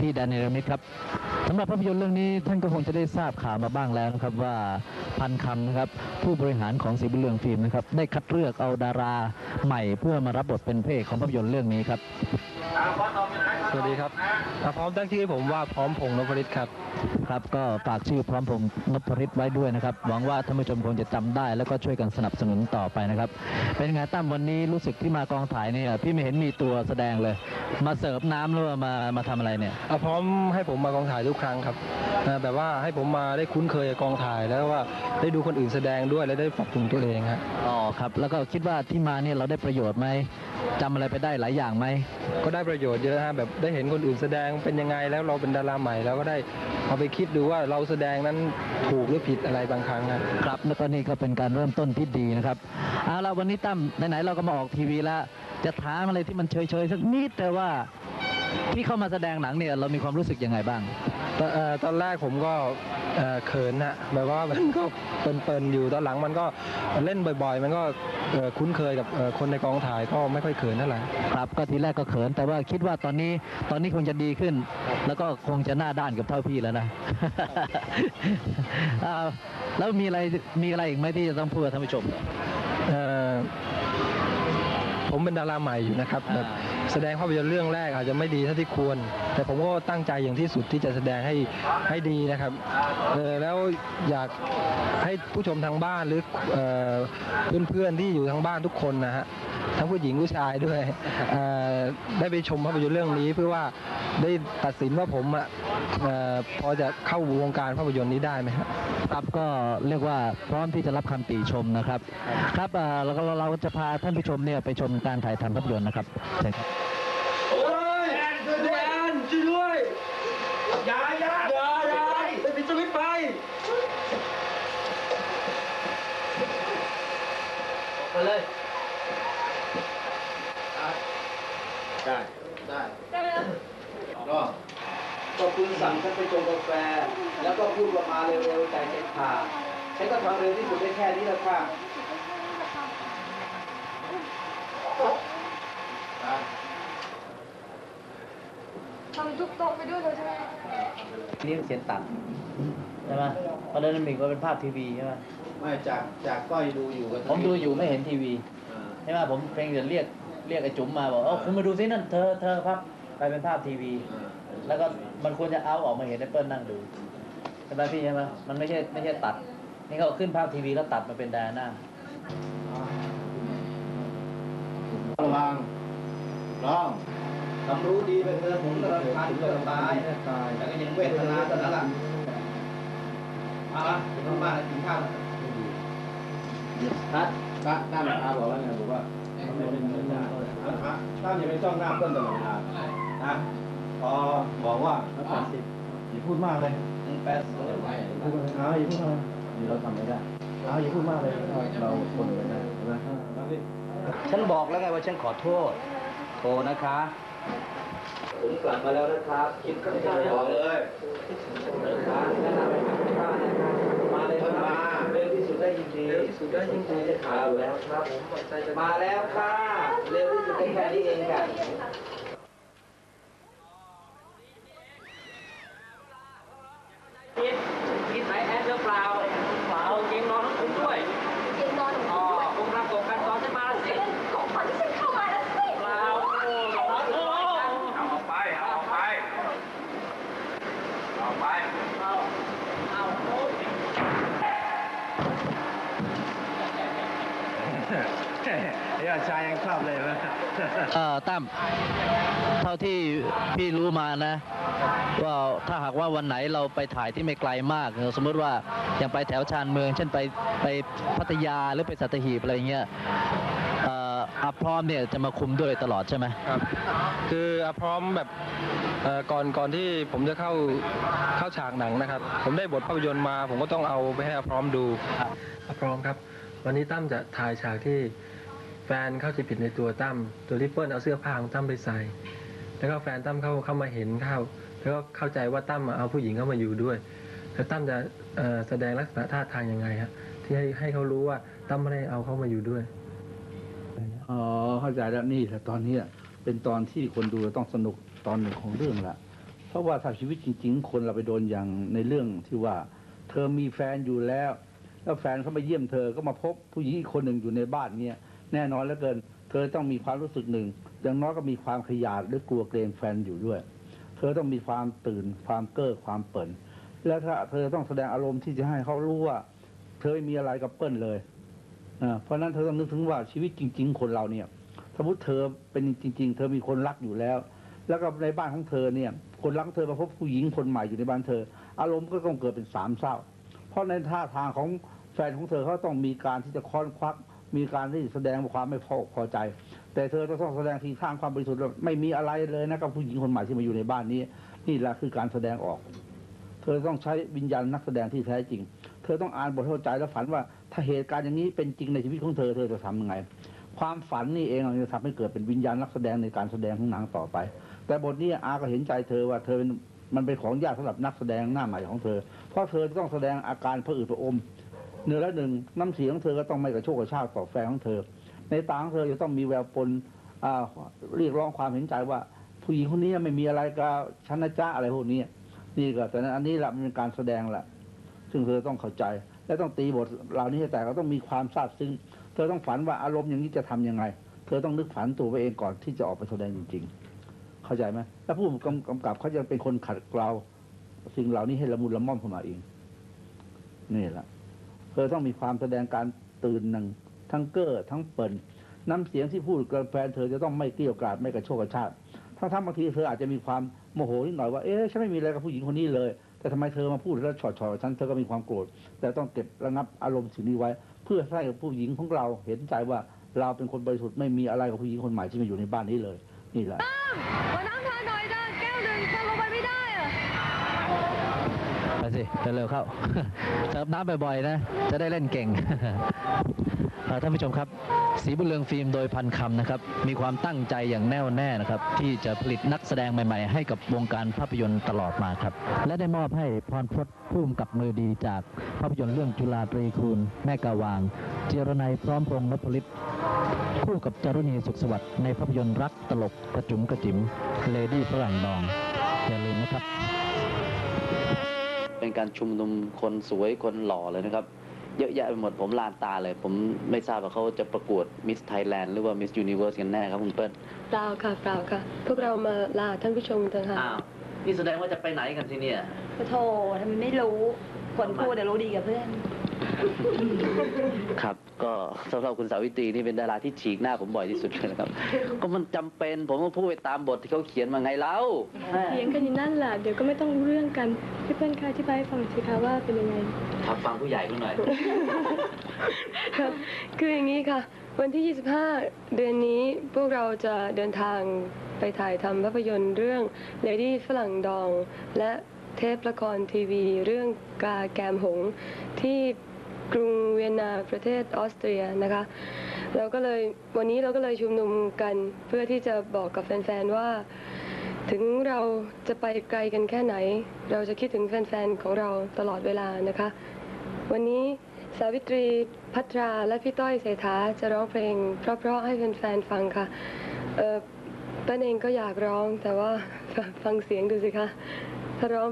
ที่แดนเนรมิตครับสำหรับภาพยนตร์เรื่องนี้ท่านก็คงจะได้ทราบข่าวมาบ้างแล้วนะครับว่าพันคำนะครับผู้บริหารของสีบุญเรืองฟิล์มนะครับได้คัดเลือกเอาดาราใหม่เพื่อมารับบทเป็นพระเอกของภาพยนตร์เรื่องนี้ครับ วัสดีครับอ่าพร้อมตั้งชื่อให้ผมว่าพร้อมพงษ์นพฤทธิ์ครับ ครับก็ฝากชื่อพร้อมพงษ์นพฤทธิ์ไว้ด้วยนะครับ หวังว่าท่านผู้ชมคงจะจำได้ แล้วก็ช่วยกันสนับสนุนต่อไปนะครับ เป็นไงตั้มวันนี้รู้สึกที่มากองถ่ายเนี่ยพี่ไม่เห็นมีตัวแสดงเลย มาเสิร์ฟน้ำหรือว่ามามาทำอะไรเนี่ยอ่าพร้อมให้ผมมากองถ่ายทุกครั้งครับอ่าแบบว่าให้ผมมาได้คุ้นเคยกับกองถ่ายแล้วว่าได้ดูคนอื่นแสดงด้วยและได้ปรับปรุงตัวเองฮะอ๋อครับ แล้วก็คิดว่าที่มาเนี่ยเราได้ประโยชน์ไหมจำอะไรไปได้หลายอย่างไหม ก็ได้ประโยชน์เยอะฮะแบบได้เห็นคนอื่นแสดงเป็นยังไงแล้วเราเป็นดาราใหม่แล้วก็ได้เอาไปคิดดูว่าเราแสดงนั้นถูกหรือผิดอะไรบางครั้งครับครับแล้วก็นี่ก็เป็นการเริ่มต้นที่ดีนะครับเอาละวันนี้ตั้มไหนๆเราก็มาออกทีวีแล้วจะถามอะไรที่มันเฉยๆสักนิดแต่ว่าที่เข้ามาแสดงหนังเนี่ยเรามีความรู้สึกยังไงบ้าง ตอนเอ่อตอนแรกผมก็เอ่อเขินฮะแบบว่ามันก็เปินๆอยู่ตอนหลังมันก็เล่นบ่อยๆ มันก็เอ่อคุ้นเคยกับเอ่อคนในกองถ่ายก็ไม่ค่อยเขินเท่าไหร่ครับก็ทีแรกก็เขิน แต่ว่าคิดว่าตอนนี้ตอนนี้คงจะดีขึ้น แล้วก็คงจะหน้าด้านกับเท่าพี่แล้วนะอ้าวแล้วมีอะไรมีอะไรอีกไหมที่จะต้องพูดกับท่านผู้ชมเอ่อผมเป็นดาราใหม่อยู่นะครับแบบ แสดงภาพยนตร์เรื่องแรกอาจจะไม่ดีเท่าที่ควร แต่ผมก็ตั้งใจอย่างที่สุดที่จะแสดงให้ให้ดีนะครับแล้วอยากให้ผู้ชมทางบ้านหรือเพื่อนๆที่อยู่ทางบ้านทุกคนนะฮะทั้งผู้หญิงผู้ชายด้วยได้ไปชมภาพยนตร์เรื่องนี้เพื่อว่าได้ตัดสินว่าผมอะพอจะเข้าวงการภาพยนตร์นี้ได้ไหมครับครับก็เรียกว่าพร้อมที่จะรับคำติชมนะครับ ครับแล้วก็เราจะพาท่านผู้ชมเนี่ยไปชมการถ่ายทำภาพยนตร์นะครับเชิญครับ โอ้ยแอนช่วยด้วยแอนช่วยด้วย อย่าอย่าอย่าอย่าไปปิดสวิตช์ไฟออกไปเลย ได้ ได้ก็ก็คุณสั่งฉันไปชงกาแฟ แล้วก็พูดว่ามาเร็วๆใจฉันขาฉันก็ทำเร็วที่สุดได้แค่นี้แหละค่ะ ทำทุกโต๊ะไปด้วยเลยใช่ไหมนี่เสียงตัดใช่ไหมเพราะนั้นมันก็เป็นภาพทีวีใช่ไหมไม่จากจากก้อยดูอยู่กับผมดูอยู่ไม่เห็นทีวีอ่าใช่ไหมผมเพียงแต่เรียกเรียกไอ้จุ๋มมาบอกเออคุณมาดูซินั่นเธอเธอครับไปเป็นภาพทีวีอ่าแล้วก็มันควรจะเอาออกมาเห็นแอปเปิลนั่งดูใช่ไหมพี่ใช่ไหมมันไม่ใช่ไม่ใช่ตัด นี่เขาขึ้นภาพทีวีแล้วตัดมาเป็นไดอาน่าระวังร้อง ทำรู้ดีไปเถอะผมกำลังทานเกินตายแต่ก็ยังเวทนาตอนนั้นล่ะเอาละถึงบ้านแล้วกินข้าวครับตั้มตั้มอาบอกแล้วไงบอกว่าตั้มอย่าไปจ้องหน้าเพื่อนตลอดเวลานะพอบอกว่าอย่าพูดมากเลยแปดสิบเอาอย่าพูดมาเราทำไม่ได้เอาอย่าพูดมากเลยเราคนไม่ได้ใช่ไหมฉันบอกแล้วไงว่าฉันขอโทษโทรนะคะ ผมกลับมาแล้วนะครับคิดข้าวบอกเลยนะครับแนะนำให้ทานข้าวนะครับมาเลยครับเร็วที่สุดได้ยินดีเร็วที่สุดได้ยินดีจะข่าวแล้วครับผมมาแล้วค่ะเร็วที่สุดได้แค่นี้เองค่ะ กินกินไหนแอนหรือเปล่าเปล่าเกงนอนของผมด้วย เย็นนอน อ๋อคงรับตกกันตอนฉันมาสิ ของขวัญที่ฉันเข้ามาแล้วสิ เปล่าโอ้โหเอาออกไป เอาออกไป เอาไป เอาเอาโอ้ย เดี๋ยวชายยังชอบเลยนะเอ่อตั้มเท่าที่พี่รู้มานะ ว่าถ้าหากว่าวันไหนเราไปถ่ายที่ไม่ไกลมาก สมมติว่าอย่างไปแถวชานเมือง เช่นไปไปพัทยาหรือไปสัตหีบอะไรเงี้ยเอ่ออัพพร้อมเนี่ยจะมาคุมด้วยตลอดใช่ไหมครับ คืออะพร้อมแบบเอ่อก่อนก่อนที่ผมจะเข้าเข้าฉากหนังนะครับ ผมได้บทภาพยนตร์มา ผมก็ต้องเอาไปให้อาพร้อมดูอาพร้อมครับ วันนี้ตั้มจะถ่ายฉากที่แฟนเข้าใจผิดในตัวตั้มตัวริปเปิลเอาเสื้อผ้าของตั้มไปใส่ แล้วก็แฟนตั้มเข้าเข้ามาเห็นเข้า แล้วก็เข้าใจว่าตั้มเอาผู้หญิงเข้ามาอยู่ด้วย แล้วตั้มจะแสดงลักษณะท่าทางยังไงฮะที่ให้ให้เขารู้ว่าตั้มไม่ได้เอาเข้ามาอยู่ด้วยอ๋อเข้าใจแล้วนี่แหละตอนนี้เป็นตอนที่คนดูต้องสนุกตอนหนึ่งของเรื่องละเพราะว่าถ้าชีวิตจริง ๆ คนเราไปโดนอย่างในเรื่องที่ว่า เธอมีแฟนอยู่แล้ว แล้วแฟนเขามาเยี่ยมเธอก็มาพบผู้หญิงอีกคนหนึ่งอยู่ในบ้านเนี่ยแน่นอนเหลือเกิน เธอต้องมีความรู้สึกหนึ่งอย่างน้อยก็มีความขยาดหรือกลัวเกรงแฟนอยู่ด้วย เธอต้องมีความตื่น ความเก้อความเปิ่นแล้วถ้าเธอต้องแสดงอารมณ์ที่จะให้เขารู้ว่า เธอไม่มีอะไรกับเปิ้ลเลยอ่าเพราะฉะนั้นเธอต้องนึกถึงว่าชีวิตจริง ๆ คนเราเนี่ยสมมติเธอเป็นจริง ๆ เธอมีคนรักอยู่แล้ว แล้วก็ในบ้านของเธอเนี่ย คนรักเธอมาพบผู้หญิงคนใหม่อยู่ในบ้านเธอ อารมณ์ก็ต้องเกิดเป็นสามเศร้า เพราะในท่าทางของ แฟนของเธอเขาต้องมีการที่จะค้อนควัก มีการที่แสดงความไม่พออพอใจ แต่เธอจะต้องแสดงทีท่างความบริสุทธิ์ไม่มีอะไรเลยนะกับผู้หญิงคนใหม่ที่มาอยู่ในบ้านนี้ นี่แหละคือการแสดงออก เธอต้องใช้วิญญาณนักแสดงที่แท้จริง เธอต้องอ่านบทเข้าใจแล้วฝันว่าถ้าเหตุการณ์อย่างนี้เป็นจริงในชีวิตของเธอเธอจะทำยังไง ความฝันนี่เองจะทำให้เกิดเป็นวิญญาณนักแสดงในการแสดงของหนังต่อไป แต่บทนี้อาก็เห็นใจเธอว่าเธอเป็นมันเป็นของยากสำหรับนักแสดงหน้าใหม่ของเธอ เพราะเธอต้องแสดงอาการผะอืดผะอม เนื้อละหนึ่งน้ำเสียงของเธอก็ต้องไม่กระโชกกระชากต่อแฟนของเธอ ในตาของเธอจะต้องมีแววปนอ่าเรียกร้องความเห็นใจว่า ผู้หญิงคนนี้ไม่มีอะไรกับฉันนะจ๊ะอะไรพวกนี้นี่ก็แต่นั้นอันนี้แหละมันเป็นการแสดงแหละซึ่งเธอต้องเข้าใจ และต้องตีบทเหล่านี้ให้แต่ก็ต้องมีความซาบซึ้งเธอต้องฝันว่าอารมณ์อย่างนี้จะทำยังไง เธอต้องนึกฝันตัวไปเองก่อนที่จะออกไปแสดงจริง ๆ เข้าใจไหมแล้วผู้กำกำกับเขาจะเป็นคนขัดเกลาสิ่งเหล่านี้ให้ละมุนละม่อมเข้ามาเองนี่แหละ เธอต้องมีความแสดงการตื่นหนึ่ง ทั้งเก้อทั้งเปิ่นน้ำเสียงที่พูดกับแฟนเธอจะต้องไม่เกี้ยวกล่อมไม่กระโชกกระชากถ้าทั้งบางทีเธออาจจะมีความโมโหนิดหน่อยว่าเอ๊ะฉันไม่มีอะไรกับผู้หญิงคนนี้เลย แต่ทำไมเธอมาพูดแล้วฉอดฉอดฉันเธอก็มีความโกรธ แต่ต้องเก็บระงับอารมณ์สิ่งนี้ไว้ เพื่อให้ผู้หญิงของเราเห็นใจว่าเราเป็นคนบริสุทธิ์ไม่มีอะไรกับผู้หญิงคนใหม่ที่มาอยู่ในบ้านนี้เลย นี่แหละ วันน้ำทานหน่อยจ้าแก้วหนึ่งทานลงไปไม่ได้อะ ไปสิ เร็วๆเข้าเติมน้ำบ่อยๆนะ จะได้เล่นเก่งท่านผู้ชมครับ สีบุญเรืองฟิล์มโดยพันคำนะครับ มีความตั้งใจอย่างแน่วแน่นะครับ ที่จะผลิตนักแสดงใหม่ๆ ให้กับวงการภาพยนตร์ตลอดมาครับ และได้มอบให้พรพจน์ผู้กำกับมือดีจากภาพยนตร์เรื่องจุฬาตรีคูณ แม่กาวาง เจรนัยพร้อมพงษ์นพลิตคู่กับจารุณีสุขสวัสดิ์ในภาพยนตร์รักตลกกระจุ๋มกระจิ๋มเลดี้ฝรั่งดองอย่าลืมนะครับ เป็นการชุมนุมคนสวยคนหล่อเลยนะครับ เยอะแยะไปหมดผมลานตาเลย ผมไม่ทราบว่าเขาจะประกวดมิสไทยแลนด์หรือว่ามิสยูนิเวอร์สกันแน่ครับคุณเปิ้ลเปล่าค่ะเปล่าค่ะ พวกเรามาลาท่านผู้ชมเถอะค่ะอ้าวนี่แสดงว่าจะไปไหนกันที่เนี่ย โธ่ทำไมไม่รู้ คนพูดเดี๋ยวรู้ดีกับเพื่อน ครับ ก็สำหรับคุณสาวิตรีนี่เป็นดาราที่ฉีกหน้าผมบ่อยที่สุดเลยนะครับ ก็มันจำเป็นผมต้องพูดไปตามบทที่เขาเขียนมาไงเล่าเถียงกันอยู่นั่นแหละเดี๋ยวก็ไม่ต้องรู้เรื่องกันพี่เพื่อนคะที่ไปให้ฟังสิคะว่าเป็นยังไง ครับฟังผู้ใหญ่เขาหน่อย ครับ คืออย่างนี้ค่ะ วันที่ 25 เดือนนี้พวกเราจะเดินทางไปถ่ายทำภาพยนตร์เรื่อง Lady ฝรั่งดอง และเทปละครทีวี เรื่องกาแกมหงส์ที่ กรุงเวียนนาประเทศออสเตรียนะคะเราก็เลยวันนี้เราก็เลยชุมนุมกันเพื่อที่จะบอกกับแฟนๆว่า ถึงเราจะไปไกลกันแค่ไหน เราจะคิดถึงแฟนๆของเราตลอดเวลานะคะ วันนี้สาวิตรีพัทราและพี่ต้อยเศรษฐาจะร้องเพลง เพราะๆให้แฟนๆฟังค่ะเออป้าเองก็อยากร้องแต่ว่าฟังเสียงดูสิคะถ้าร้อง